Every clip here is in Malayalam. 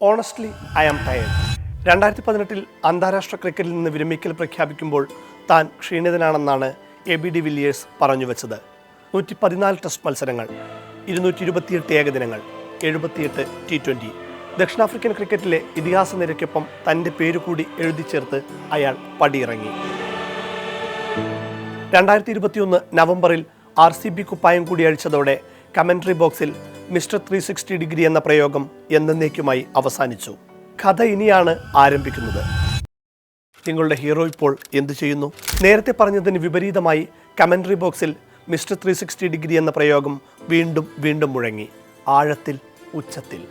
ഓണസ്റ്റ്ലി ഐ ആം ടയേർഡ് രണ്ടായിരത്തി പതിനെട്ടിൽ അന്താരാഷ്ട്ര ക്രിക്കറ്റിൽ നിന്ന് വിരമിക്കൽ പ്രഖ്യാപിക്കുമ്പോൾ താൻ ക്ഷീണിതനാണെന്നാണ് എ ബി ഡി വില്ലിയേഴ്സ് പറഞ്ഞു വെച്ചത്. നൂറ്റി പതിനാല് ടെസ്റ്റ് മത്സരങ്ങൾ ഇരുന്നൂറ്റി ഇരുപത്തിയെട്ട് ഏകദിനങ്ങൾ എഴുപത്തിയെട്ട് ടി ട്വന്റി ദക്ഷിണാഫ്രിക്കൻ ക്രിക്കറ്റിലെ ഇതിഹാസ നിരക്കൊപ്പം തന്റെ പേര് കൂടി എഴുതി ചേർത്ത് അയാൾ പടിയിറങ്ങി. രണ്ടായിരത്തി ഇരുപത്തിയൊന്ന് നവംബറിൽ ആർ സി ബി കുപ്പായം കൂടി അഴിച്ചതോടെ കമൻട്രി ബോക്സിൽ മിസ്റ്റർ ത്രീ സിക്സ്റ്റി ഡിഗ്രി എന്ന പ്രയോഗം എന്നേക്കുമായി അവസാനിച്ചു. കഥ ഇനിയാണ് ആരംഭിക്കുന്നത്. നിങ്ങളുടെ ഹീറോ ഇപ്പോൾ എന്തു ചെയ്യുന്നു? നേരത്തെ പറഞ്ഞതിന് വിപരീതമായി കമൻട്രി ബോക്സിൽ മിസ്റ്റർ ത്രീ സിക്സ്റ്റി ഡിഗ്രി എന്ന പ്രയോഗം വീണ്ടും വീണ്ടും മുഴങ്ങി. ആഴത്തിൽ ഉച്ചത്തിൽ.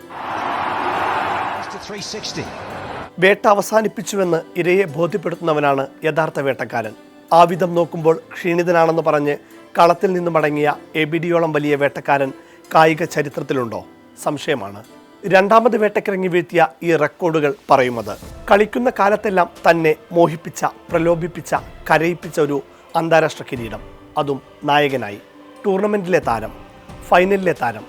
വേട്ട അവസാനിപ്പിച്ചുവെന്ന് ഇരയെ ബോധ്യപ്പെടുത്തുന്നവനാണ് യഥാർത്ഥ വേട്ടക്കാരൻ. ആവിധം വിധം നോക്കുമ്പോൾ ക്ഷീണിതനാണെന്ന് പറഞ്ഞ് കളത്തിൽ നിന്ന് മടങ്ങിയ എബിഡിയോളം വലിയ വേട്ടക്കാരൻ കായിക ചരിത്രത്തിലുണ്ടോ? സംശയമാണ്. രണ്ടാമത് വേട്ടക്കിറങ്ങി വീഴ്ത്തിയ ഈ റെക്കോർഡുകൾ പറയുന്നത് കളിക്കുന്ന കാലത്തെല്ലാം തന്നെ മോഹിപ്പിച്ച പ്രലോഭിപ്പിച്ച കരയിപ്പിച്ച ഒരു അന്താരാഷ്ട്ര കിരീടം. അതും നായകനായി. ടൂർണമെന്റിലെ താരം ഫൈനലിലെ താരം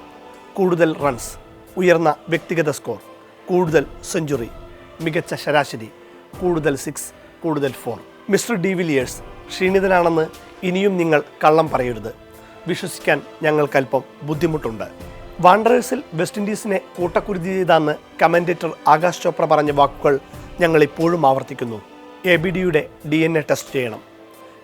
കൂടുതൽ റൺസ് ഉയർന്ന വ്യക്തിഗത സ്കോർ കൂടുതൽ സെഞ്ചുറി മികച്ച ശരാശരി കൂടുതൽ സിക്സ് കൂടുതൽ ഫോർ. മിസ്റ്റർ ഡിവിലിയേഴ്സ് ക്ഷീണിതനാണെന്ന് ഇനിയും നിങ്ങൾ കള്ളം പറയരുത്. വിശ്വസിക്കാൻ ഞങ്ങൾക്കല്പം ബുദ്ധിമുട്ടുണ്ട്. വാണ്ടറേഴ്സിൽ വെസ്റ്റ് ഇൻഡീസിനെ കൂട്ടക്കുരുതി ചെയ്താന്ന് കമന്റേറ്റർ ആകാശ് ചോപ്ര പറഞ്ഞ വാക്കുകൾ ഞങ്ങൾ ഇപ്പോഴും ആവർത്തിക്കുന്നു. എ ബി ഡിയുടെ ഡി എൻ എ ടെസ്റ്റ് ചെയ്യണം.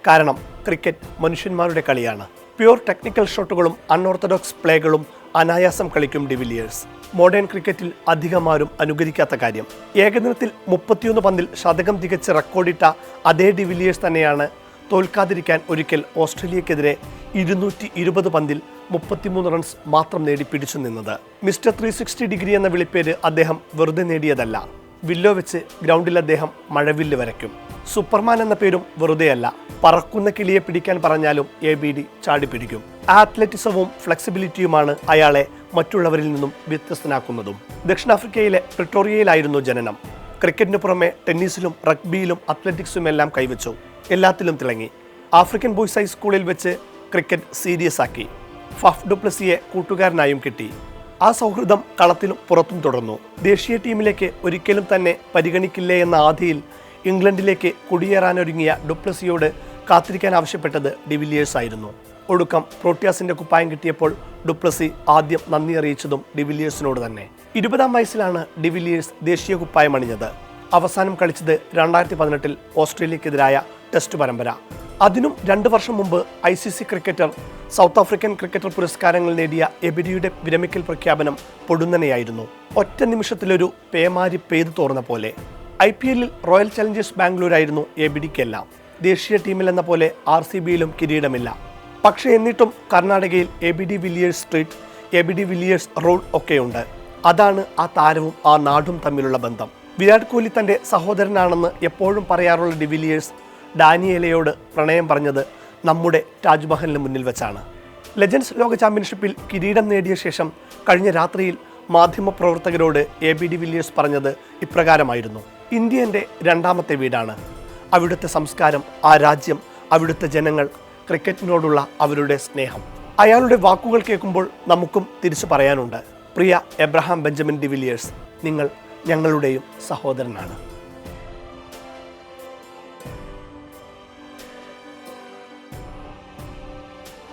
കാരണം ക്രിക്കറ്റ് മനുഷ്യന്മാരുടെ കളിയാണ്. പ്യൂർ ടെക്നിക്കൽ ഷോട്ടുകളും അൺഓർത്തഡോക്സ് പ്ലേകളും അനായാസം കളിക്കും ഡിവിലിയേഴ്സ് മോഡേൺ ക്രിക്കറ്റിൽ അധികമാരും അനുകരിക്കാത്ത കാര്യം. ഏകദിനത്തിൽ മുപ്പത്തിയൊന്ന് പന്തിൽ ശതകം തികച്ച് റെക്കോർഡിട്ട അതേ ഡിവിലിയേഴ്സ് തന്നെയാണ് തോൽക്കാതിരിക്കാൻ ഒരിക്കൽ ഓസ്ട്രേലിയക്കെതിരെ ഇരുന്നൂറ്റി ഇരുപത് പന്തിൽ മുപ്പത്തിമൂന്ന് റൺസ് മാത്രം നേടി പിടിച്ചു നിന്നത്. മിസ്റ്റർ ത്രീ സിക്സ്റ്റി ഡിഗ്രി എന്ന വിളിപ്പേര് അദ്ദേഹം വെറുതെ നേടിയതല്ല. വില്ലോ വെച്ച് ഗ്രൗണ്ടിൽ അദ്ദേഹം മഴവില്ല് വരയ്ക്കും. സൂപ്പർമാൻ എന്ന പേരും വെറുതെയല്ല. പറക്കുന്ന കിളിയെ പിടിക്കാൻ പറഞ്ഞാലും എ ബി ഡി ചാടി പിടിക്കും. ആത്ലറ്റിസവും ഫ്ലെക്സിബിലിറ്റിയുമാണ് അയാളെ മറ്റുള്ളവരിൽ നിന്നും വ്യത്യസ്തനാക്കുന്നതും. ദക്ഷിണാഫ്രിക്കയിലെ പ്രിട്ടോറിയയിലായിരുന്നു ജനനം. ക്രിക്കറ്റിന് പുറമെ ടെന്നീസിലും റഗ്ബിയിലും അത്ലറ്റിക്സും എല്ലാം കൈവച്ചു. എല്ലാത്തിലും തിളങ്ങി. ആഫ്രിക്കൻ ബോയ്സ് ഹൈസ്കൂളിൽ വെച്ച് ക്രിക്കറ്റ് സീരിയസ് ആക്കി. ഫഫ് ഡുപ്ലസിയെ കൂട്ടുകാരനായും കിട്ടി. ആ സൗഹൃദം കളത്തിലും പുറത്തും തുടർന്നു. ദേശീയ ടീമിലേക്ക് ഒരിക്കലും തന്നെ പരിഗണിക്കില്ലേ എന്ന ആധിയിൽ ഇംഗ്ലണ്ടിലേക്ക് കുടിയേറാനൊരുങ്ങിയ ഡുപ്ലസിയോട് കാത്തിരിക്കാൻ ആവശ്യപ്പെട്ടത് ഡിവിലിയേഴ്സ് ആയിരുന്നു. ഒടുക്കം പ്രോട്ടിയാസിന്റെ കുപ്പായം കിട്ടിയപ്പോൾ ഡുപ്ലസി ആദ്യം നന്ദി അറിയിച്ചതും ഡിവിലിയേഴ്സിനോട് തന്നെ. ഇരുപതാം വയസ്സിലാണ് ഡിവിലിയേഴ്സ് ദേശീയ കുപ്പായം അണിഞ്ഞത്. അവസാനം കളിച്ചത് രണ്ടായിരത്തി പതിനെട്ടിൽ ഓസ്ട്രേലിയക്കെതിരായ ടെസ്റ്റ് പരമ്പര. അതിനും രണ്ട് വർഷം മുമ്പ് I C C cricketer South African cricketer പുരസ്കാരങ്ങൾ നേടിയ എബിഡിയുടെ വിരമിക്കൽ പ്രഖ്യാപനം പൊടുന്നനെയായിരുന്നു. ഒറ്റ നിമിഷത്തിലൊരു പേമാരി പെയ്തു തോർന്ന പോലെ. ഐ പി എല്ലിൽ റോയൽ ചലഞ്ചേഴ്സ് ബാംഗ്ലൂരായിരുന്നു എബിഡിക്കെല്ലാം. ദേശീയ ടീമിലെന്ന പോലെ ആർ സി ബിയിലും കിരീടമില്ല. പക്ഷേ എന്നിട്ടും കർണാടകയിൽ ABD Villiers street ABD Villiers road ഒക്കെയുണ്ട്. അതാണ് ആ താരവും ആ നാടും തമ്മിലുള്ള ബന്ധം. വിരാട് കോഹ്ലി തന്റെ സഹോദരനാണെന്ന് എപ്പോഴും പറയാറുള്ള ഡിവിലിയേഴ്സ് ഡാനിയേലയോട് പ്രണയം പറഞ്ഞത് നമ്മുടെ താജ്മഹലിന് മുന്നിൽ വെച്ചാണ്. ലെജൻസ് ലോക ചാമ്പ്യൻഷിപ്പിൽ കിരീടം നേടിയ ശേഷം കഴിഞ്ഞ രാത്രിയിൽ മാധ്യമപ്രവർത്തകരോട് എ ബി ഡി വില്ലിയേഴ്സ് പറഞ്ഞത് ഇപ്രകാരമായിരുന്നു. ഇന്ത്യ എന്റെ രണ്ടാമത്തെ വീടാണ്. അവിടുത്തെ സംസ്കാരം ആ രാജ്യം അവിടുത്തെ ജനങ്ങൾ ക്രിക്കറ്റിനോടുള്ള അവരുടെ സ്നേഹം. അയാളുടെ വാക്കുകൾ കേൾക്കുമ്പോൾ നമുക്കും തിരിച്ചു പറയാനുണ്ട്. പ്രിയ എബ്രഹാം ബെഞ്ചമിൻ ഡി വില്ലിയേഴ്സ് നിങ്ങൾ ഞങ്ങളുടെയും സഹോദരനാണ്.